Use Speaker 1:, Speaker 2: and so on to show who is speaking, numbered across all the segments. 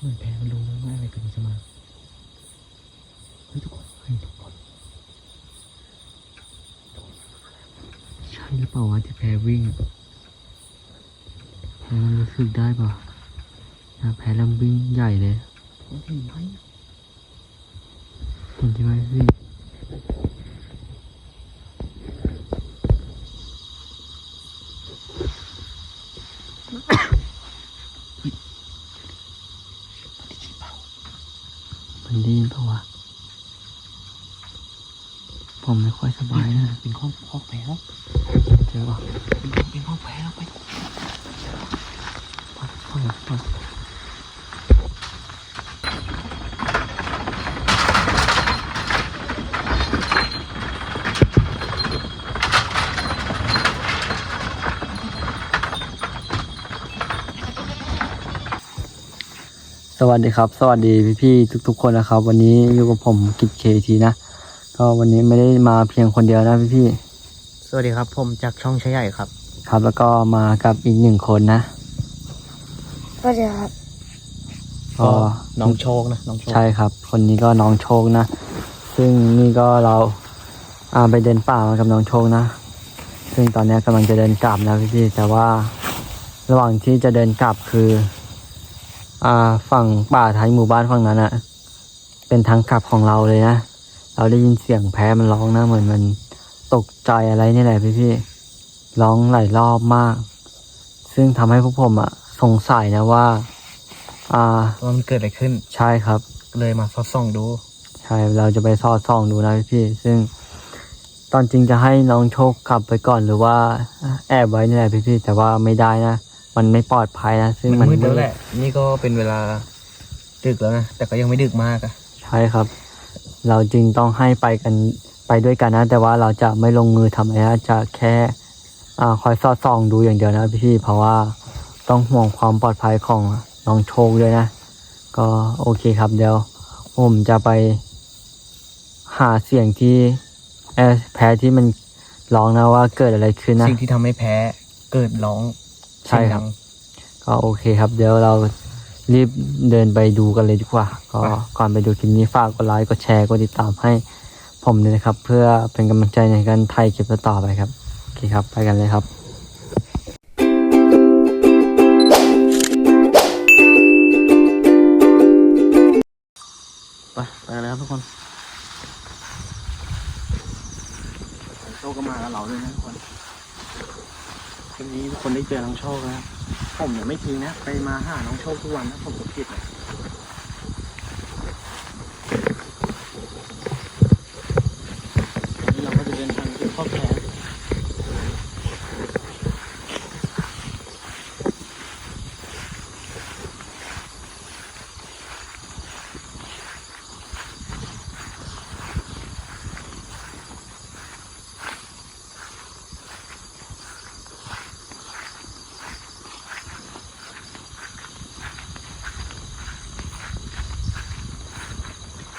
Speaker 1: เหมือนแพ้มันรู้ไหมว่าอะไรกำลังจะมาเฮ้ยทุกคนเฮ้ยทุกคนใช่หรือเปล่าวะที่แพ้วิ่งแพ้มันรู้สึกได้ป่ะนะแพ้เริ่มวิ่งใหญ่เลยเห็นไหมเห็นใช่ไหมพี่ มันได้ยินเปล่าวะผมไม่ค่อยสบายนะ
Speaker 2: เป็นห้องห้องแผลแล้ว
Speaker 1: เจอปะ
Speaker 2: เป็นห้องแผลแล้วไป
Speaker 1: ปัดปัดปัด สวัสดีครับ สวัสดีพี่ๆทุก ๆ คนนะครับ วันนี้อยู่กับผมกิจเคทีนะ ก็วันนี้ไม่ได้มาเพียงคนเดียวนะพี่ๆ
Speaker 2: สวัสดีครับ ผมจากช่องชายใหญ่ครับ
Speaker 1: ครับ แล้วก็มากับอีกหนึ่งคนนะ
Speaker 3: สวัสดีครับ
Speaker 1: ก็
Speaker 2: น้องโชคนะ น้องโชค
Speaker 1: ใช่ครับ คนนี้ก็น้องโชคนะ ซึ่งนี่ก็เราอ่าไปเดินป่ามากับน้องโชคนะ ซึ่งตอนนี้กำลังจะเดินกลับแล้วพี่ๆแต่ว่าระหว่างที่จะเดินกลับคือ อ่าฝั่งป่าท้ายหมู่บ้านฝั่งนั้นอะเป็นทางกลับของเราเลยนะ เราได้ยินเสียงแพ้มันร้องนะเหมือนมันตกใจอะไรนี่แหละพี่ๆร้องหลายรอบมาก ซึ่งทำให้พวกผมอะสงสัยนะว่า อ่า
Speaker 2: ว่ามันเกิดอะไรขึ้น
Speaker 1: ใช่ครับ
Speaker 2: เลยมาสอดส่องดู
Speaker 1: ใช่เราจะไปสอดส่องดูนะพี่ๆซึ่งตอนจริงจะให้น้องโชคกลับไปก่อนหรือว่าแอบไว้นี่แหละพี่ๆแต่ว่าไม่ได้นะ มันไม่ปลอดภัยนะซึ่ง
Speaker 2: มั
Speaker 1: มันน
Speaker 2: มืดแล้วแหละ นี่ก็เป็นเวลาดึกแล้วนะ แต่ก็ยังไม่ดึกมากอะ
Speaker 1: ใช่ครับ เราจึงต้องให้ไปกันไปด้วยกันนะ แต่ว่าเราจะไม่ลงมือทำอะไรนะจะแค่อ่าคอยสอดส่องดูอย่างเดียวนะพี่ๆเพราะว่าต้องห่วงความปลอดภัยของน้องโชคด้วยนะ ก็โอเคครับเดี๋ยวผมจะไปหาเสียงที่เอ่อแพ้ที่มันร้องนะว่าเกิดอะไรขึ้นนะ
Speaker 2: สิ่งที่ทำให้แพ้เกิดร้อง
Speaker 1: ใช่ครับ
Speaker 2: เสียงดัง
Speaker 1: ก็โอเคครับ เดี๋ยวเรารีบเดินไปดูกันเลยดีกว่า ก็
Speaker 2: ไป
Speaker 1: ก่อนไปดูคลิปนี้ฝากกดไลค์กดแชร์กดติดตามให้ผมด้วยนะครับ เพื่อเป็นกำลังใจในการถ่ายคลิปต่อไปครับโอเคครับ ไปกันเลยครับ
Speaker 2: ไปไปกันเลยครับทุกคนโชคก็มากับเราด้วยนะทุกคน วันนี้ทุกคนได้เจอน้องโชคแล้วผมเนี่ยไม่ทิ้งนะ ไปมาหาน้องโชคทุกวันนะผมก็ผิดนะวันนี้เราก็จะเดินทางที่ข้อแขน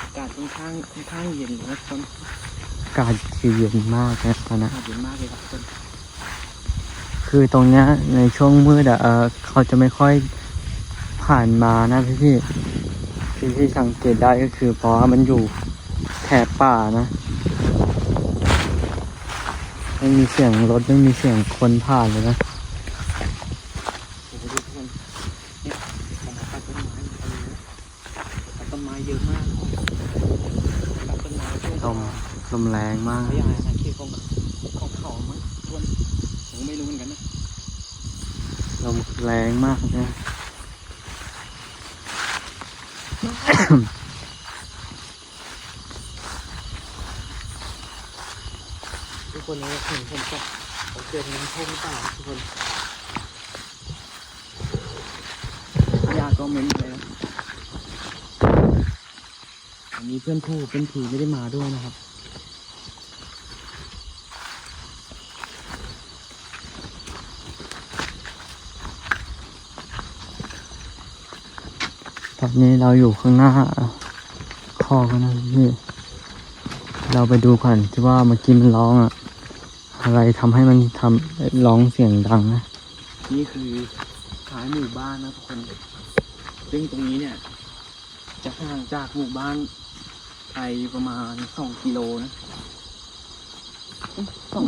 Speaker 2: อากาศค่อน ข้างค่อนข้างเย็นนะทุกคน
Speaker 1: อากาศคือเย็นมากนะตอนนี้
Speaker 2: อากาศเย็นมากเลยครับทุกคน
Speaker 1: คือตรงเนี้ยในช่วงมืดอะเออเขาจะไม่ค่อยผ่านมานะพี่พี่ที่ที่สังเกตได้ก็คือเพราะว่ามันอยู่แถบป่านะไม่มีเสียงรถไม่มีเสียงคนผ่านเลยนะ
Speaker 2: โอ้โหดูทุกคนเนี่ยผมตัดต้นไม้ตัดต้นไม้เยอะมากตัดต้นไม้ช่วง
Speaker 1: ลมล มแรงมาก
Speaker 2: พยานาเขตของของเขามั้งทุกคนผมก็ไม่รู้เหมือนกันนะ
Speaker 1: ลมแรงมากนะ
Speaker 2: ทุกคนนี้เห็นผมกับผมเจอน้ำท่วมหรือเปล่าทุกคนยาก็เหม็นเลยนะวันนี้เพื่อนผู้เพื่อนผีไม่ได้มาด้วยนะครับ
Speaker 1: ตอนนี้เราอยู่ข้างหน้าคอกันนะพี่ เราไปดูก่อนที่ว่าเมื่อกี้มันร้องอะอะไรทำให้มันทำร้องเสียงดังนะ
Speaker 2: นี่คือท้ายหมู่บ้านนะทุกคน ซึ่งตรงนี้เนี่ย จะห่างจากหมู่บ้านไปประมาณสองกิโลนะสอง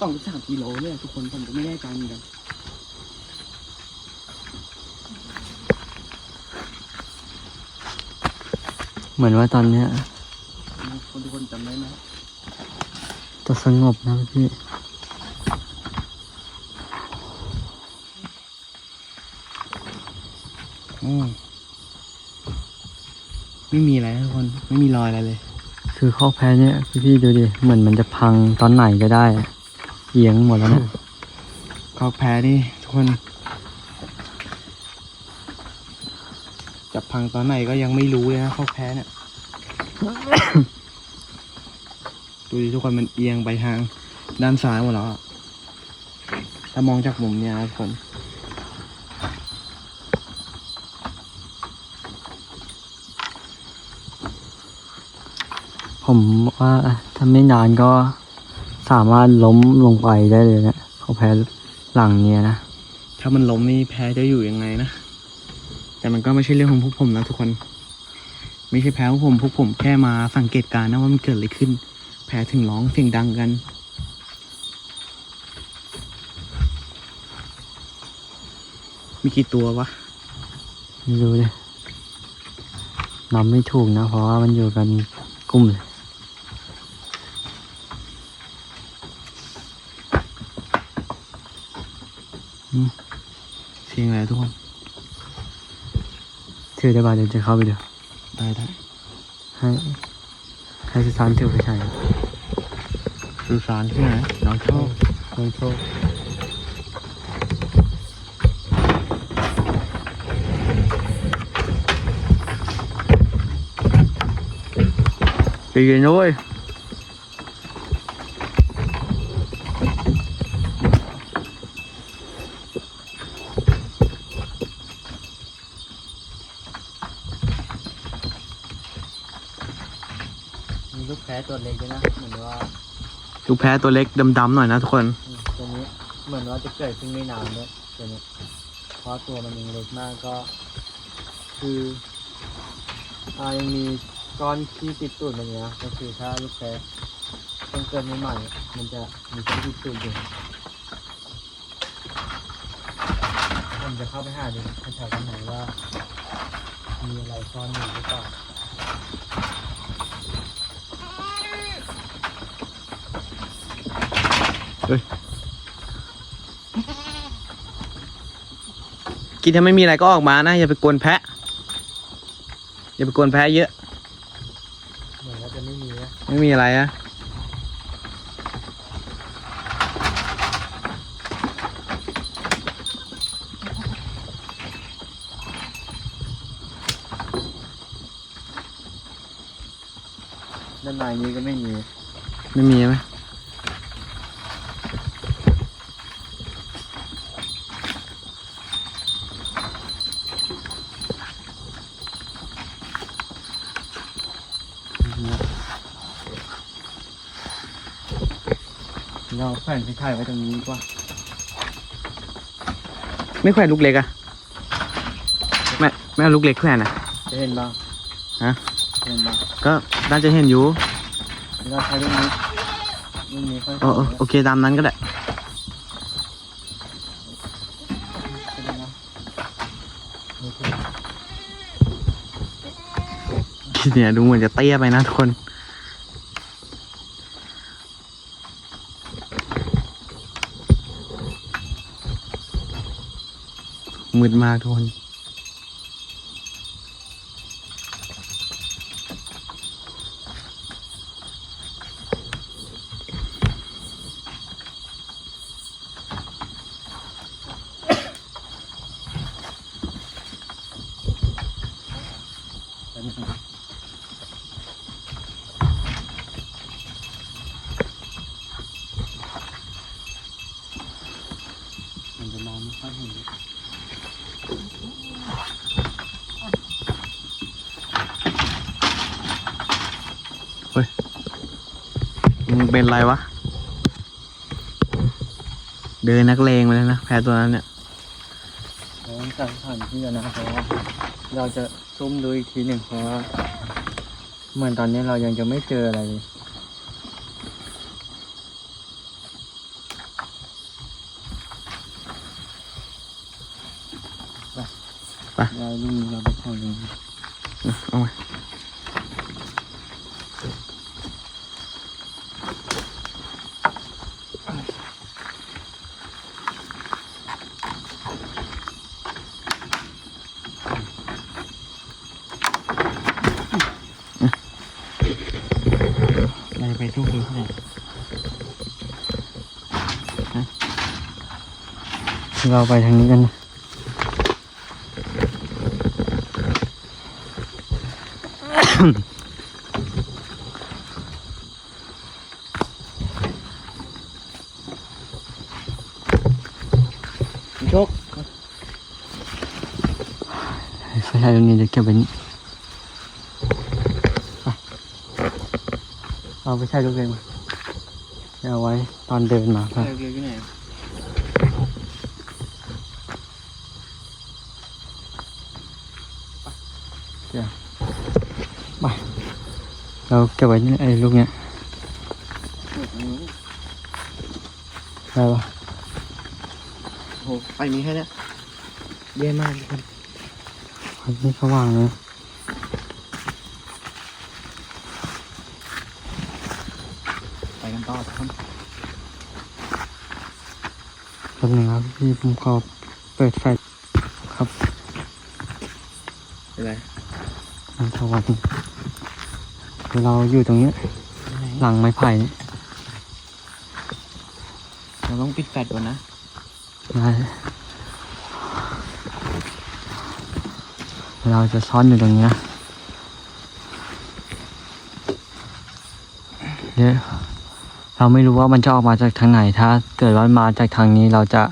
Speaker 2: สองหรือสามกิโลเนี่ยทุกคนผมก็ไม่แน่ใจเหมือนกัน
Speaker 1: เหมือนว่าตอนเนี้ย
Speaker 2: คนทุกคนจำได้ไหม
Speaker 1: จะสงบนะพี่
Speaker 2: อืมไม่มีอะไรนะทุกคน ไม่มีรอยอะไรเลย
Speaker 1: คือข้อแพ้เนี่ยพี่พี่ๆดูดิ เหมือนมันจะพังตอนไหนก็ได้อะเอียงหมดแล้วเนี่ย
Speaker 2: ก็แพ้นี่ทุกคนจะ พังตอนไหนก็ยังไม่รู้เลยนะข้อแพ้เนี่ย ดูดิทุกคนมันเอียงไปทางด้านซ้ายหมดแล้วอะถ้ามองจากมุมเนี้ยนะทุกคน
Speaker 1: ผมว่าถ้าไม่นานก็สามารถล้มลงไปได้เลยนะข้อแพ้หลังเนี้ยนะ
Speaker 2: ถ้ามันล้มนี่แพ้จะอยู่ยังไงนะ แต่มันก็ไม่ใช่เรื่องของพวกผมนะทุกคน ไม่ใช่แพ้พวกผมพวกผมแค่มาสังเกตการณ์นะว่ามันเกิดอะไรขึ้น แพ้ถึงร้องเสียงดังกันมีกี่ตัววะ
Speaker 1: ไม่รู้เลยนับไม่ถูกนะ เพราะว่ามันอยู่กันกลุ่มเลย
Speaker 2: เสียงอะไรทุกคน
Speaker 1: ถือได้ป่ะเดี๋ยวจะเข้าไปดู
Speaker 2: ได้ได้
Speaker 1: ให้ ให้สุสานถือไปใช้
Speaker 2: สุสานที่ไหนน้องชอบ
Speaker 1: น้องโชคใจเย็นด้วย ลูกแพ้ตัวเล็กด้วยนะเหมือนว่า
Speaker 2: ลูกแพ้ตัวเล็กดำๆหน่อยนะทุกคน
Speaker 1: อืมตัวนี้เหมือนว่าจะเกิดขึ้นไม่นานด้วยตัวนี้เพราะตัวมันยังเล็กมากก็ คืออ่ายังมีก้อนขี้ติดตูดมันอยู่นะก็คือถ้าลูกแพ้ต้องเกิดใหม่ๆมันจะมีขี้ติดตูดอยู่ผมจะเข้าไปหาดูแถวๆกันไหนว่า มีอะไรซ่อนอยู่หรือเปล่า
Speaker 2: กินถ้าไม่มีอะไรก็ออกมานะ อย่าไปกวนแพะ อย่าไปกวนแพะเยอะ
Speaker 1: เหมือนว่าจะไม่มีนะ
Speaker 2: ไม่มีอะไรอะ
Speaker 1: ด้านในนี้ก็ไม่มี
Speaker 2: ไม่มีไหม
Speaker 1: เราแขวนไข่ไว้ตรงนี้ดีกว่า
Speaker 2: ไม่แขวนลูกเล็กอะแม่แม่เอาลูกเล็กแขวนอะ
Speaker 1: จะเห็นบ้าง
Speaker 2: ฮะ
Speaker 1: เห็นบ้าง
Speaker 2: ก็น่าจะเห็นอยู่
Speaker 1: เราใช้เรื่องนี้เรื่องนี้ค่อย
Speaker 2: โอโอโอเคตามนั้นก็ได้เนี่ยดูเหมือนจะเตี้ยไปนะทุกคน มืดมากทุกคน
Speaker 1: มันจะมองไม่ค่อยเห็น
Speaker 2: เป็นไรวะ เดินนักเลงไปแล้วนะแพ้ตัวนั้นเนี่ย
Speaker 1: เเราต้องสั่งสถานที่แล้วนะเพราะว่าเราจะซุ่มดูอีกทีหนึ่งเพราะว่าเหมือนตอนนี้เรายังจะไม่เจออะไรเลย
Speaker 2: ไป
Speaker 1: เราลุงเราไปเข้าลุง
Speaker 2: นะเอามาเราจะไปสู้คืนที่ไหน
Speaker 1: เราไปทางนี้กันนะ
Speaker 2: โชค
Speaker 1: ไฟฉายตรงนี้จะเก็บไว้นี่ไปเอาไปใช้ลูกเองมาเอาไว้ตอนเดินมาครับ
Speaker 2: เร็วๆที่ไหน
Speaker 1: เราเก็บไว้นี่ไอ้ลูกเนี้ยได้ปะ
Speaker 2: โอ้ไปมีแค่เนี้ยแย่มากทุกคน
Speaker 1: อันนี้เขาวางเลย
Speaker 2: ไปกันต่อทุกคน
Speaker 1: แป๊บหนึงครับพี่ผมขอเปิดไฟครับ
Speaker 2: เป็นไร
Speaker 1: น้ำทวัน เราอยู่ตรงเนี้ยหลังไม้ไผ่เนี่ย
Speaker 2: เราต้องปิดแฟลชก่อนนะ
Speaker 1: ได้เราจะซ่อนอยู่ตรงนี้นะเดี๋ยวเราไม่รู้ว่ามันจะออกมาจากทางไหน ถ้าเกิดว่ามาจากทางนี้เราจะ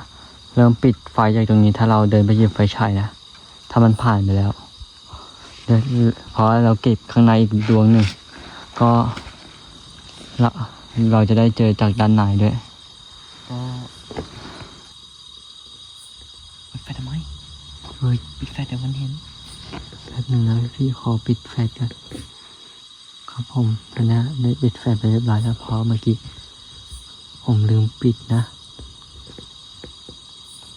Speaker 1: เริ่มปิดไฟจากตรงนี้ ถ้าเราเดินไปหยิบไฟฉายนะ ถ้ามันผ่านไปแล้วเดี๋ยวเพราะเราเก็บข้างในอีกดวงหนึ่ง ก็เราเราจะได้เจอจากด้านในด้วย
Speaker 2: ก็ปิดแฟลชทำไม
Speaker 1: เฮ้ย
Speaker 2: ปิดแฟลชเดี๋ยวมันเห็น
Speaker 1: แป๊บหนึงนะพี่ขอปิดแฟลชกันครับผมตอนนี้ได้ปิดแฟลชไปเรียบร้อยแล้วเพราะเมื่อกี้ผมลืมปิดนะ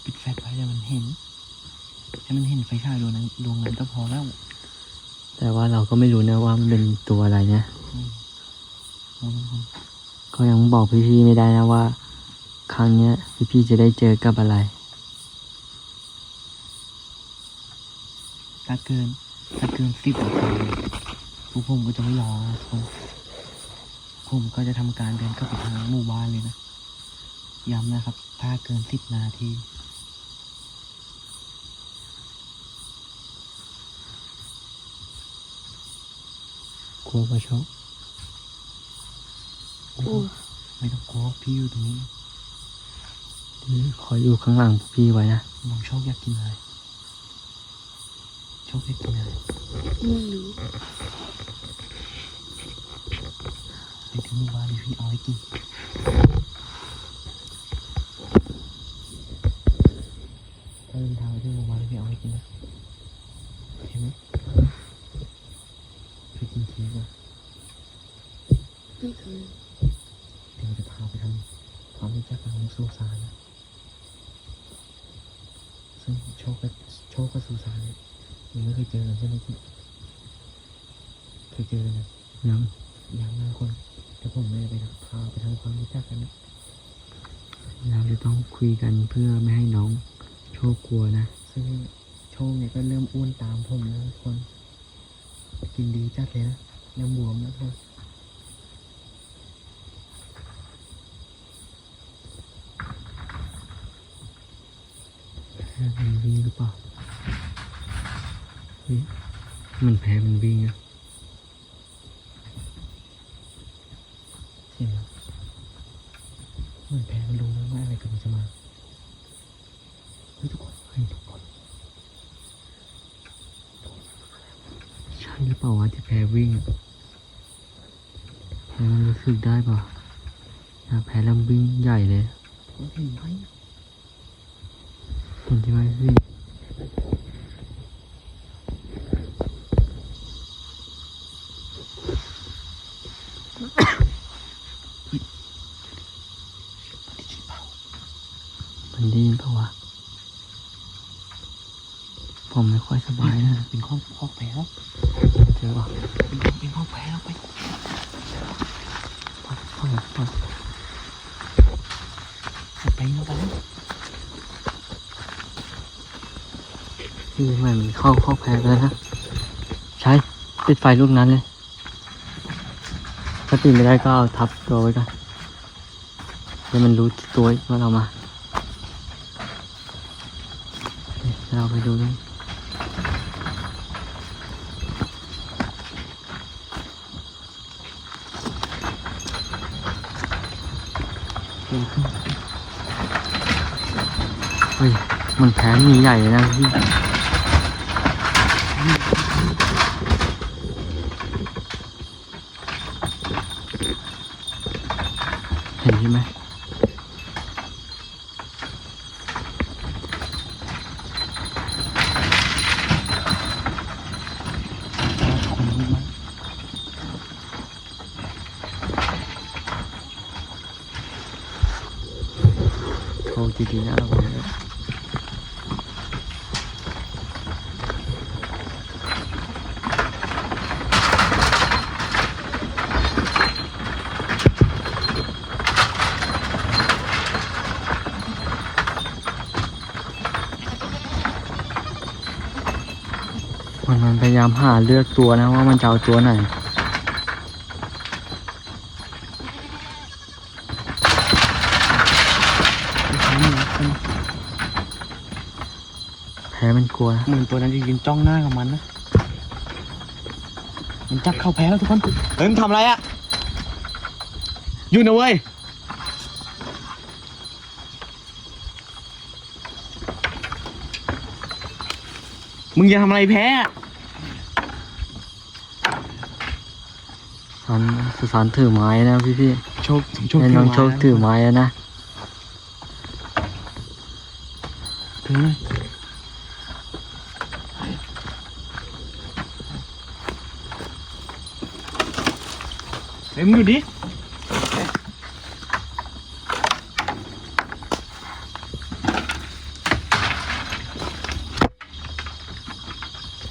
Speaker 2: ปิดแฟลชไว้เดี๋ยวมันเห็นให้มันเห็นไฟฉายดวงนั้นดวงนั้นก็พอแล้ว
Speaker 1: แต่ว่าเราก็ไม่รู้นะว่ามันเป็นตัวอะไรเนี่ย
Speaker 2: อืม
Speaker 1: ก็ยังบอกพี่ๆไม่ได้นะว่า ครั้งเนี้ยพี่ๆจะได้เจอกับอะไร
Speaker 2: ถ้าเกินถ้าเกินสิบนาทีพวกผมก็จะไม่รอนะทุกคนผมก็จะทำการเดินเข้าไปทางหมู่บ้านเลยนะย้ำนะครับ ถ้าเกินสิบนาที
Speaker 1: กลัวปะชก
Speaker 3: อืม
Speaker 2: ไม่ต้องกลัวพี่อยู่ตรงนี้
Speaker 1: ขออยู่ข้างหลังพี่ไว้นะ
Speaker 2: น้องโชคอยากกินอะไรโชคอยากกินอะไร
Speaker 3: ไม่รู้
Speaker 2: ไปถึงหมู่บ้านเลยพี่เอาให้กินถ้าเดินทางไปถึงหมู่บ้านเลยพี่เอาให้กินนะเห็นไหมไปกินเค้กอะ
Speaker 3: ไม่เคย
Speaker 2: เดี๋ยวจะพาไปทำความรู้จักกับน้องสุสานนะซึ่งโชคกับโชคกับสุสานเนี่ยยังไม่เคยเจอกันใช่ไหมพี่เคยเจอกันนะ
Speaker 1: ยัง
Speaker 2: ยังนะคนแต่ผมไม่ได้ไปพาไปทำความรู้จักกันนะ
Speaker 1: เราจะต้องคุยกันเพื่อไม่ให้น้องโชคกลัวนะ
Speaker 2: ซึ่งโชคเนี่ยก็เริ่มอ้วนตามผมนะทุกคน กินดีจัดเลยนะเริ่มบวมแล้วทุกคน
Speaker 1: มันวิ่งหรือเปล่าเฮ้ยมันแพ้มันวิ่งอะ
Speaker 2: เห็นไหมเหมือนแพ้มันรู้แล้วว่าอะไรกำลังจะมาเฮ้ยทุกคนเฮ้ยทุกคน
Speaker 1: ใช่หรือเปล่าวะที่แพ้วิ่งแพ้มันรู้สึกได้เปล่าถ้าแพ้แล้ววิ่งใหญ่เลย
Speaker 2: เห็นไหม
Speaker 1: เห็นใช่ไหมพี่
Speaker 2: เมั
Speaker 1: นไดีนปะวะผมไม่ค่อยสบายนะ
Speaker 2: เป็น ห้องห้องแพ้แล้ว
Speaker 1: เจอปะ
Speaker 2: เป็นห้องเป็นห้องแพ้แล้วไป
Speaker 1: ปะปะป
Speaker 2: ไปแล้วไปแล้ว
Speaker 1: ที่เหมือนเข้าเข้าแพ้แล้วนะใช้ปิดไฟลูกนั้นเลยถ้าปิดไม่ได้ก็เอาทับตัวไว้กันเดี๋ยวมันรู้ตัวว่าเรามาเดี๋ยวเราไปดูด้วยเฮ้ย มันแผลมีใหญ่เลยนะพี่ เห็นใช่ไหม
Speaker 2: คนนี้มา
Speaker 1: โทรดีๆนะระวังด้วย มันมันพยายามหาเลือกตัวนะว่ามันจะเอาตัวไหนแพ้มันกลัว
Speaker 2: เหมือนตัวนั้นจะยืนจ้องหน้ากับมันนะมันจับเข้าแพ้แล้วทุกคนเฮ้ยมันทำอะไรอะอยู่นะเว้ย มึงจะทำอะไรแพ้อะ
Speaker 1: สอนสุสานถือไม้นะพี่พี่
Speaker 2: โชคโช
Speaker 1: ๆ
Speaker 2: ค
Speaker 1: ให้น้องโชคถือ
Speaker 2: มา
Speaker 1: ไม้แล้วนะ
Speaker 2: ถือเลยเฮ้ยมึงดูดิใจเย็นนะโชคไอ้ยมึงมากินแอชาวบ้านทำไม
Speaker 1: น้องโชคใจเย็น
Speaker 2: ไปมากินแพ้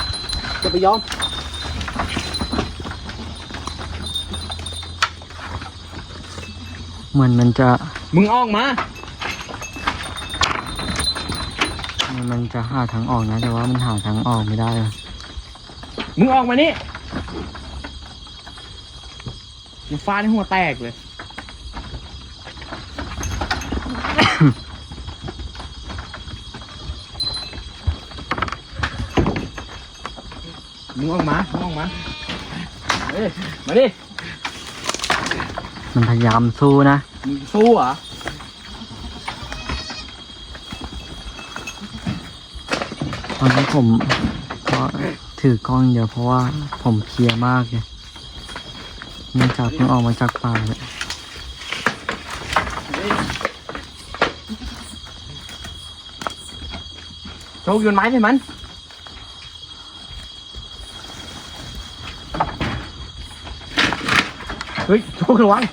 Speaker 2: จะไปยอม
Speaker 1: เหมือนมันจะ
Speaker 2: มึงออกมา
Speaker 1: เหมือนมันจะหาทางออกนะ แต่ว่ามันหาทางออกไม่ได้เลย
Speaker 2: มึงออกมานี่มึงฟาดให้หัวแตกเลย มึงออกมามึงออกมาเอ้ยมาดิ
Speaker 1: มันพยายามสู้นะ
Speaker 2: มึงสู้เหรอ
Speaker 1: ตอนนี้ผมก็ถือกล้องเดียวเพราะว่าผมเพลียมากเลยเนื่องจากเพิ่งออกมาจากป่าเลย
Speaker 2: โชคโยนไม้ใส่มัน ฮ้ยโชคระวัง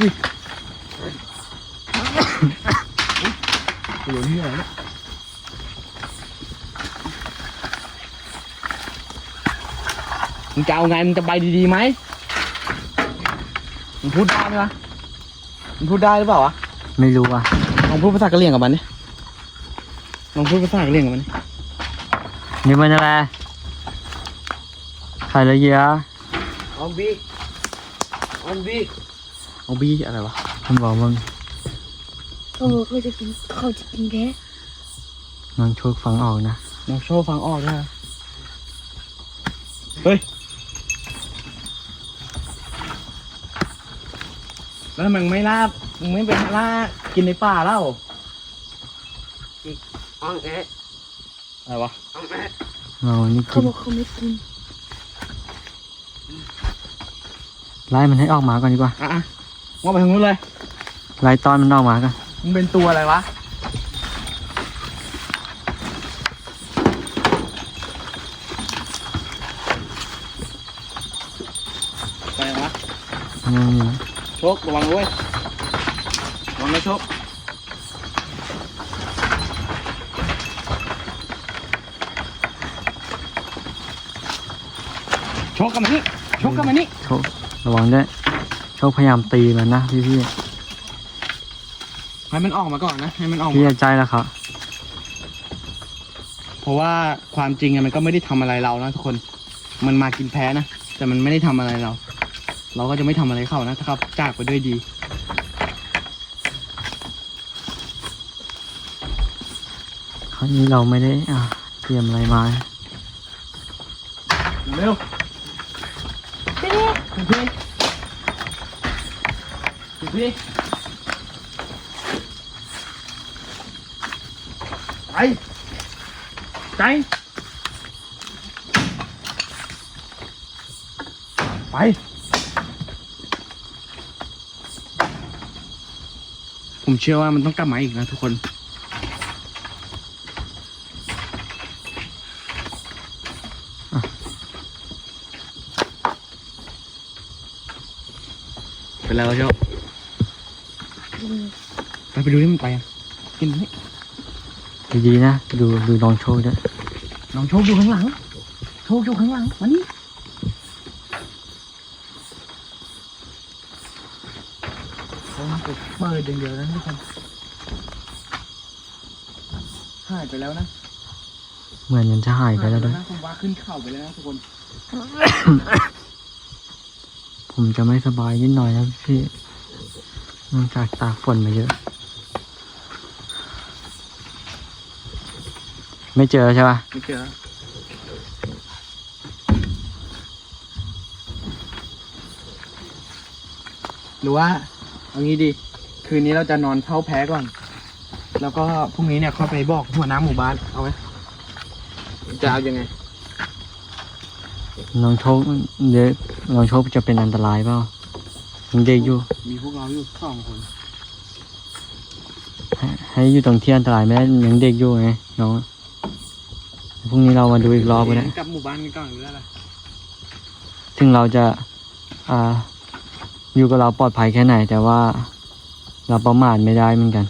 Speaker 2: อุ๊ยโอ้ยนี่อะไรเนี่ยมึงจะเอาไงมึงจะไปดีๆไหมมึงพูดได้ไหมวะมึงพูดได้หรือเปล่าวะ
Speaker 1: ไม่รู้อะ
Speaker 2: ลองพูดภาษากะเหรี่ยงกับมันดิลองพูดภาษากะเหรี่ยงกับมันดิ
Speaker 1: นี่มันอะไร ใครละเยอะ
Speaker 2: ออมบีออมบีออมบีอะไรวะ
Speaker 1: ผมบอกมึง
Speaker 3: เขาบอกเขาจะกินเขาจะกินแพ้
Speaker 1: น้องโชคฟังออกนะ
Speaker 2: น้องโชว์ฟังออกด้วยนะเฮ้ย แล้วทำไมมึงไม่ลาบมึงไม่ไปล่ากินในป่าเล่า
Speaker 4: อ้องแอะ
Speaker 2: อะไรวะ
Speaker 4: อ้องแอะ
Speaker 1: เรานี่
Speaker 3: เขา
Speaker 1: กิน
Speaker 3: บอกเขาไม่กิน
Speaker 1: ไล่มันให้ออกมาก่อนดีกว่า
Speaker 2: อะอะว่าไปทางนู้นเลย
Speaker 1: ไล่ตอนมันออกมากัน
Speaker 2: มึงเป็นตัวอะไรวะไปวะ
Speaker 1: นี่นี่
Speaker 2: โชคระวังด้วยระวังนะโชคโชคกลับมานี่โชคกลับมานี่
Speaker 1: โชค ระวังด้วยโชคพยายามตีมันนะพี่พี่
Speaker 2: ให้มันออกมาก่อนนะให้มันออก
Speaker 1: พี่
Speaker 2: มา
Speaker 1: ใจแล้วครับ
Speaker 2: เพราะว่าความจริงอะมันก็ไม่ได้ทำอะไรเรานะทุกคน มันมากินแพ้นะแต่มันไม่ได้ทำอะไรเรา เราก็จะไม่ทำอะไรเขานะถ้าเขาจากไปด้วยดี
Speaker 1: ครั้งนี้เราไม่ได้อ่าเตรียมอะไรมา
Speaker 2: เร็ว คุณพี่คุณพี่ไปใจไปผมเชื่อว่ามันต้องกลับมาอีกนะทุกคน เป็นไรวะโชคไปไปดูที่มันไปอะกินนี่
Speaker 1: ดีๆนะ ดูดูน้องโชคด้วย
Speaker 2: น้องโชคอยู่ข้างหลัง โชคอยู่ข้างหลังมานี่โอ้ยเปิดอย่างเดียวนะทุกคนหายไปแล้วนะ
Speaker 1: เหมือนมันจะหายไปแล้วด้วย
Speaker 2: นะผมว่าขึ้นเข่าไปแล้วนะทุกคน
Speaker 1: ผมจะไม่สบายนิดหน่อยนะพี่เนื่องจากตากฝนมาเยอะ ไม่เจอใช่ปะ
Speaker 2: ไม่เจอหรือว่าเอางี้ดี คืนนี้เราจะนอนเข้าแพ้ก่อน แล้วก็พรุ่งนี้เนี่ยเข้าไปบอกหัวหน้าหมู่บ้านเอาไหมจะเอายังไง
Speaker 1: น้องโชคเดี๋ยว น้องโชคจะเป็นอันตรายเปล่ายังเด็กอยู่
Speaker 2: มีพวกเราอยู่สองคน
Speaker 1: ให้ให้อยู่ตรงที่อันตรายไม่ได้ยังเด็กอยู่ไงน้องพรุ่งนี้เรามาดูอีกรอบก็ได้
Speaker 2: กลับหมู่บ้านกันก่อนหรืออะไร
Speaker 1: ถึงเราจะอ่าอยู่กับเราปลอดภัยแค่ไหน แต่ว่าเราประมาทไม่ได้เหมือนกัน